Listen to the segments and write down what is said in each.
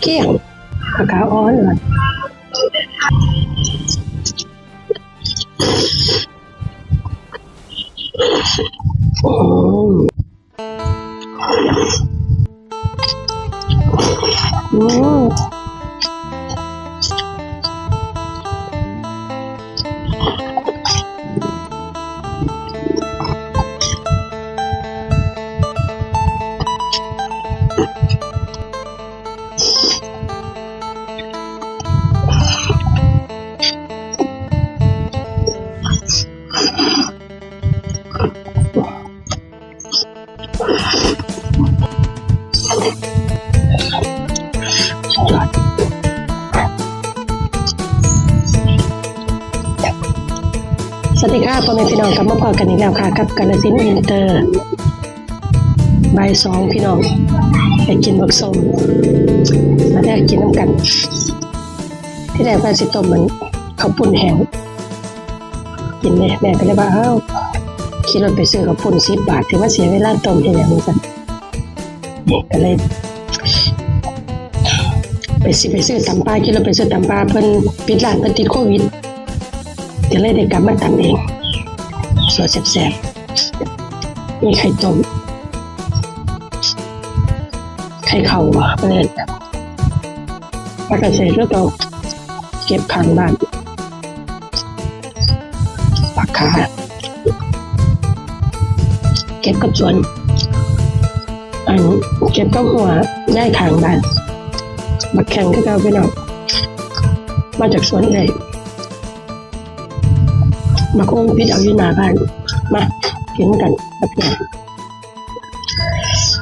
เกี่ยงปากกาอ้อนเลยโอ้อืมยอ สวัสดีค่ะพ่อแม่พี่น้องกลับมาพอกันอีกแล้วค่ะ กับกาลสินอินเตอร์ใบายสองพี่น้องไปกินบักส้มมาได้กินน้ำกัน ที่แรกว่าสิต้มมันข้าวปุ้นแห้งกินแม่แม่ก็เลยว่าเอ้าขี่รถไปซื้อข้าวปุ้นสิบบาทถือว่าเสียเวลาต้มเห็นอย่างนี้กันก็เลยไปสิไปซื้อตำปลาคิดเราไปซื้อตำปลาเพิ่นปิดร้านเพิ่นติดโควิด ก็เลยได้กลับมาตำเองสดแซ่บๆมีไข่ต้มไข่เข่าเพิ่นเอิ้นปลากระเสดแล้วก็เก็บข้างบ้านปลาขาเก็บกับสวนอันเก็บกับหัวได้ข้างบ้านมาแข่งก็เอาไปหน่อยมาจากสวนเลย มาโค้งพิษเอาอยู่หน้าบ้าน มากินกันแบบนี้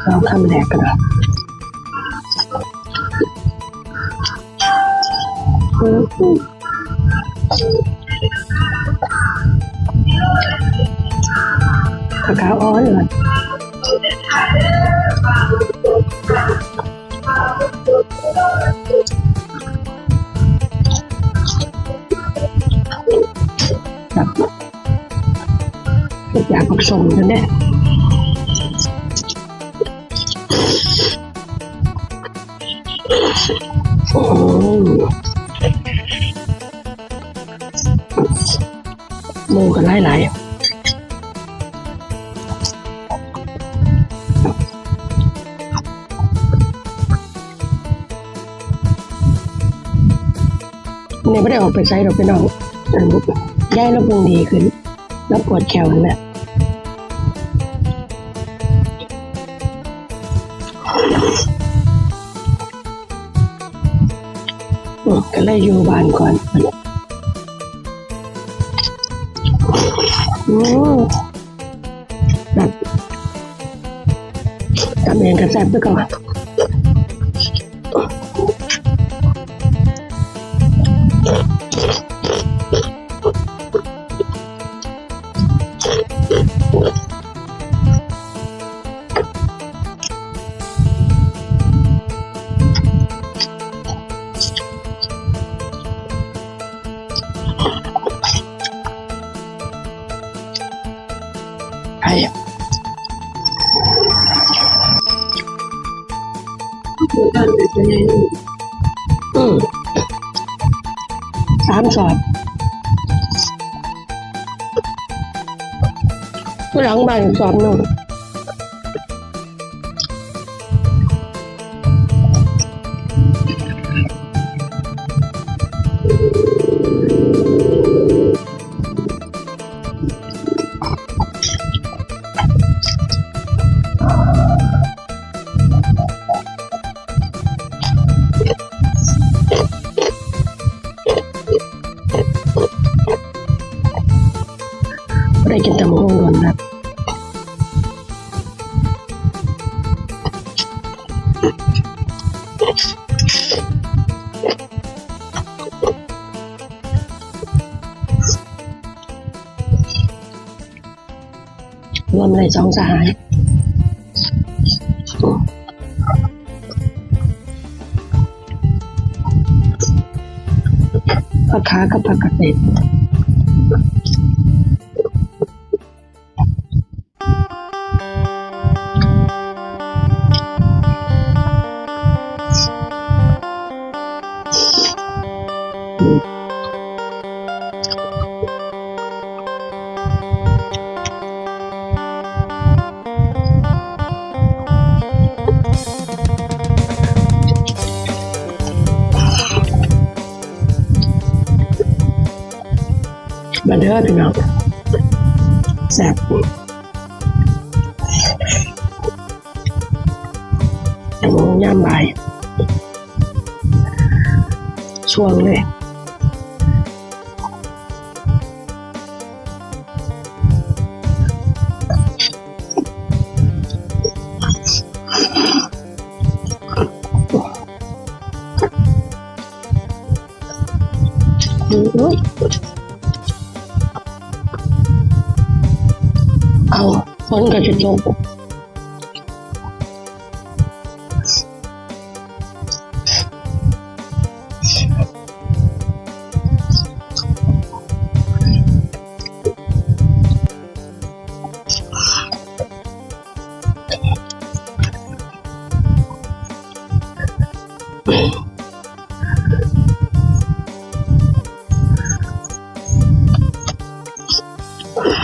เราคำแรกกันอืมปากกาอ้อนเลย อยากผสมกันเนี่ยโอ้หมูกันหลายๆเนี่ยไม่ได้ออกไปใช้ดอกไปน้องอันนี้ย้ายแล้วพุงดีขึ้น แล้วปวดแขวนแหละ ก็เลยอยู่บ้านก่อนอืมแบบทำเองก็แซ่บไปก่อน สามสอบหลังบ้านสอบหนึ่ง ได้กินตำบักหุ่งก่อนนะรวมเลยสองสหายผักขากับผักกระเต็ด มาเด้อพี่น้องแซ่บโมงย่ามบ่ายช่วงเลย เอาฝน Yep,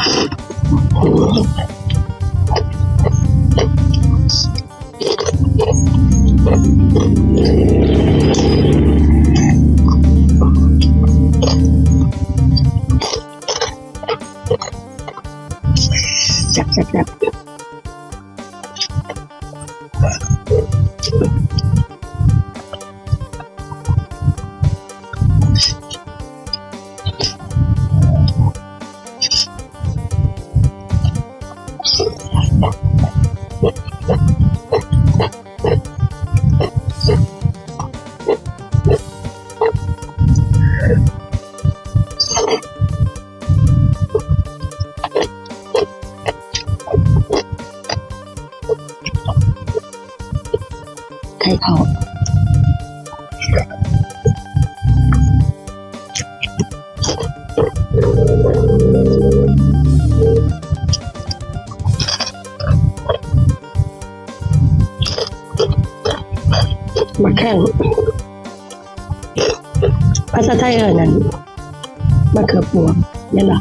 yep, yep. เขามาแข่งภาษาไทยเออนั่นมะเขือพวงนี่นหรอ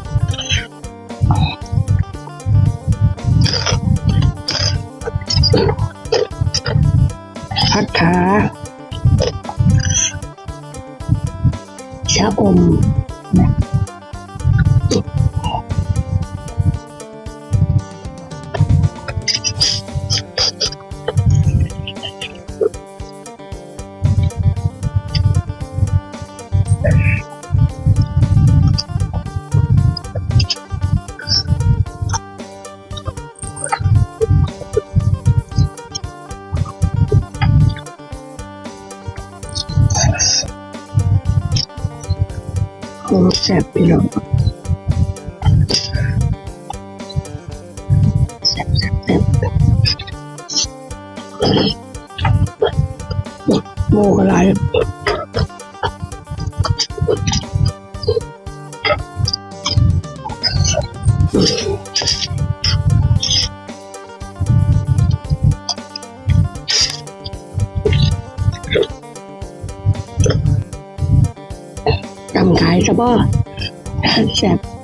พัดขาชะอม แซ่บพี่น้องแซ่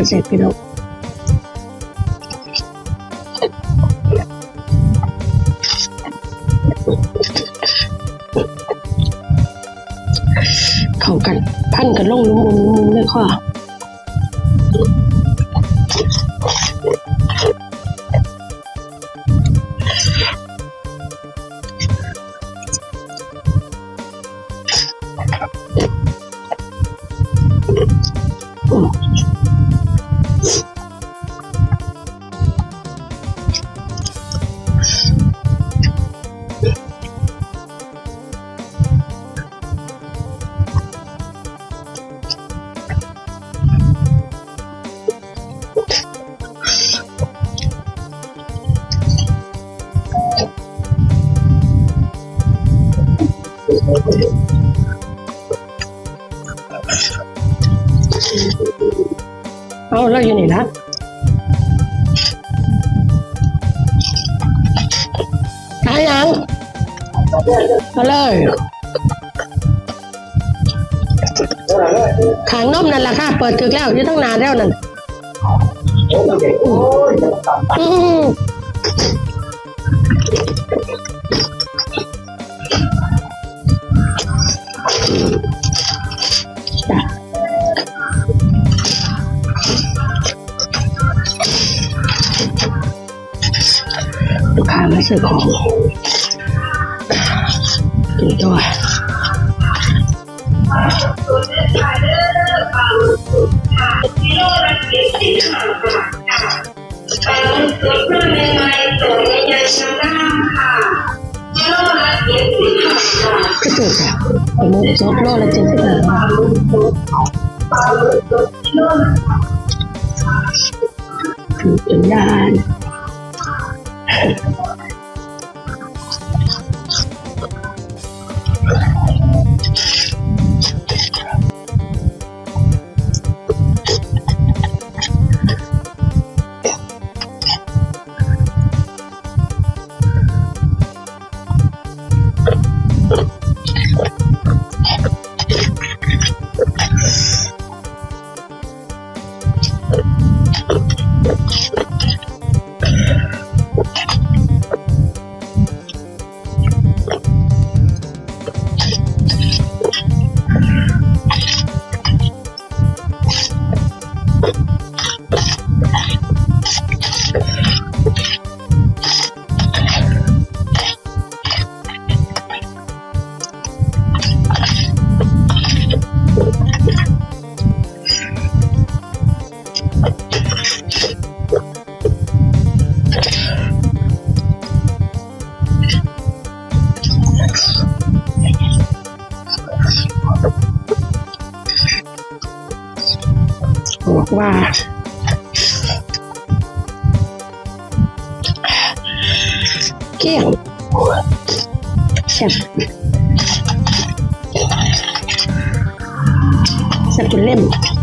ากระเซ็ดพี่น้องเข้ากัน พันกันลงนุ่มๆนุ่มๆเลยค่ะ เอาเราอยู่นี่นะตายยังมาเลยขางนมนั่นแหละค่ะ เปิดถึกแล้วอยู่ตั้งนานแล้วนั่นอืม ลูกค้ามาซื้อของกินตัวกิโลละเจ็ดสิบห้าบาทค่ะไปลงทุนเพื่อใหม่ๆตัวใหญ่ๆชนะโลจบห้าบาทก็ถูกค่ะผมมุกโลละเจ็ดสิบห้าบาทถูกจนยาน แซ่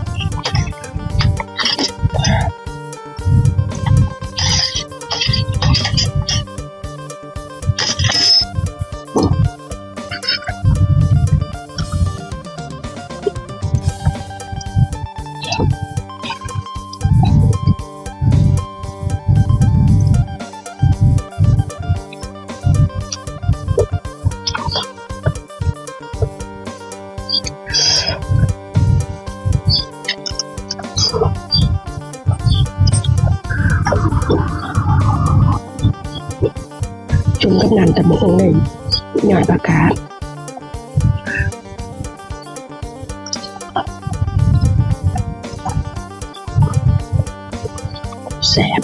ก็นเล่มจุ่มกับน้ำตะมงเลยหยอดปากกาศแสบ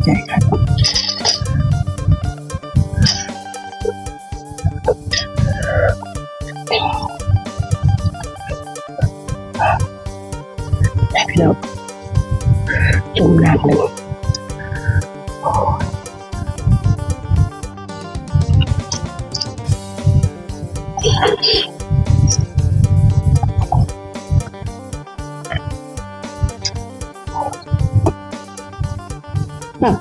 มสะใจครับได้ พี่น้อง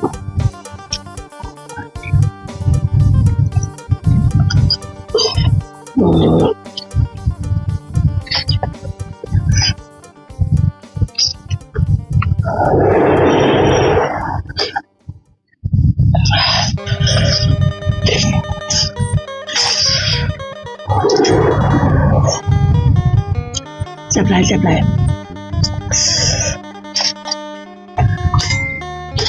จุ่มน้ำห นึ่งแบบอืมเจ็บ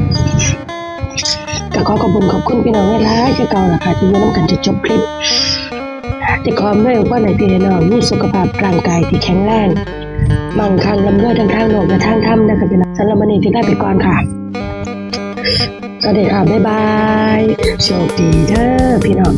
ก็ขอขอบคุณขอบคุณพี่น้องหลายๆคือเก่าล่ะค่ะที่อยู่นํกันจนจบคลิปแต่ขอด้วยว่าในพี่น้องมีสุขภาพร่างกายที่แข็งแรงมั่งคั่งลำเลื่อยทั้งทางโลกและทางถ้ำนะคะพี่น้องสำหรับวันนี้ที่ได้ไปก่อนค่ะสวัสดีค่ะบ๊ายบายโชคดีเด้อพี่น้อง